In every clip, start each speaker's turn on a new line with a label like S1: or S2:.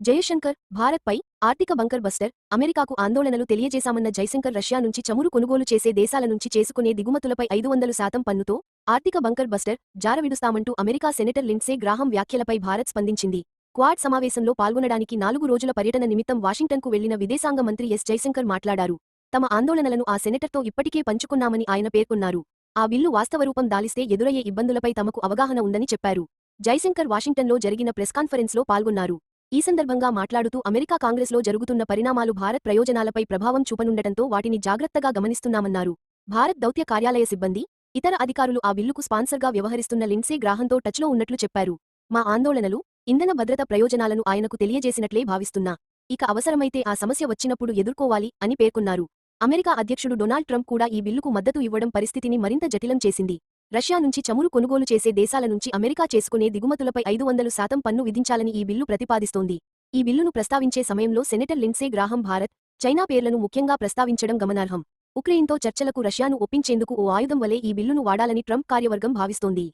S1: జయశంకర్ భారత్పై ఆర్థిక bunker buster అమెరికాకు ఆందోళనలు తెలియజేశామన్న జైశంకర్ రష్యా నుంచి చమురు కొనుగోలు చేసే దేశాల నుంచి చేసుకునే దిగుమతులపై ఐదు వందలు శాతం పన్నుతో ఆర్థిక బంకర్ బస్టర్ జారవిడుస్తామంటూ అమెరికా సెనేటర్ లిండ్సే గ్రాహం వ్యాఖ్యలపై భారత్ స్పందించింది. క్వాడ్ సమావేశంలో పాల్గొనడానికి నాలుగు రోజుల పర్యటన నిమిత్తం వాషింగ్టన్కు వెళ్ళిన విదేశాంగ మంత్రి ఎస్. జైశంకర్ మాట్లాడారు. తమ ఆందోళనలను ఆ సెనేటర్తో ఇప్పటికే పంచుకున్నామని ఆయన పేర్కొన్నారు. ఆ బిల్లు వాస్తవరూపం దాలిస్తే ఎదురయ్యే ఇబ్బందులపై తమకు అవగాహన ఉందని చెప్పారు. జైశంకర్ వాషింగ్టన్లో జరిగిన ప్రెస్ కాన్ఫరెన్స్లో పాల్గొన్నారు. ఈ సందర్భంగా మాట్లాడుతూ అమెరికా కాంగ్రెస్లో జరుగుతున్న పరిణామాలు భారత్ ప్రయోజనాలపై ప్రభావం చూపనుండటంతో వాటిని జాగ్రత్తగా గమనిస్తున్నామన్నారు. భారత్ దౌత్య కార్యాలయ సిబ్బంది ఇతర అధికారులు ఆ బిల్లుకు స్పాన్సర్గా వ్యవహరిస్తున్న లిండ్సే గ్రాహంతో టచ్లో ఉన్నట్లు చెప్పారు. మా ఆందోళనలు ఇంధన భద్రత ప్రయోజనాలను ఆయనకు తెలియజేసినట్లే భావిస్తున్నా. ఇక అవసరమైతే ఆ సమస్య వచ్చినప్పుడు ఎదుర్కోవాలి అని పేర్కొన్నారు. అమెరికా అధ్యక్షుడు డొనాల్డ్ ట్రంప్ కూడా ఈ బిల్లుకు మద్దతు ఇవ్వడం పరిస్థితిని మరింత జటిలం చేసింది. రష్యా నుంచి చమురు కొనుగోలు చేసే దేశాల నుంచి అమెరికా చేసుకునే దిగుమతులపై ఐదు వందలు శాతం పన్ను విధించాలని ఈ బిల్లు ప్రతిపాదిస్తోంది. ఈ బిల్లును ప్రస్తావించే సమయంలో senator Lindsey Graham Bharat China పేర్లను ముఖ్యంగా ప్రస్తావించడం గమనార్హం. ఉక్రెయిన్తో చర్చలకు రష్యాను ఒప్పించేందుకు ఓ ఆయుధం వలె ఈ బిల్లును వాడాలని ట్రంప్ కార్యవర్గం భావిస్తోంది.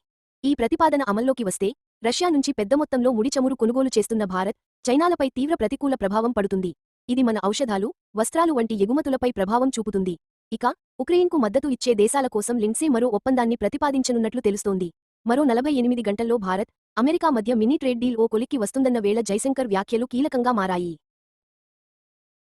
S1: ఈ ప్రతిపాదన అమల్లోకి వస్తే రష్యా నుంచి పెద్ద మొత్తంలో ముడి చమురు కొనుగోలు చేస్తున్న భారత్ చైనాలపై తీవ్ర ప్రతికూల ప్రభావం పడుతుంది. ఇది మన ఔషధాలు వస్త్రాలు వంటి ఎగుమతులపై ప్రభావం చూపుతుంది. ఇక ఉక్రెయిన్కు మద్దతు ఇచ్చే దేశాల కోసం లిండ్సే మరో ఒప్పందాన్ని ప్రతిపాదించనున్నట్లు తెలుస్తోంది. మరో నలభై ఎనిమిది గంటల్లో భారత్ అమెరికా మధ్య మినీ ట్రేడ్ డీల్ ఓ కొలిక్కి వస్తుందన్న వేళ జైశంకర్ వ్యాఖ్యలు కీలకంగా మారాయి.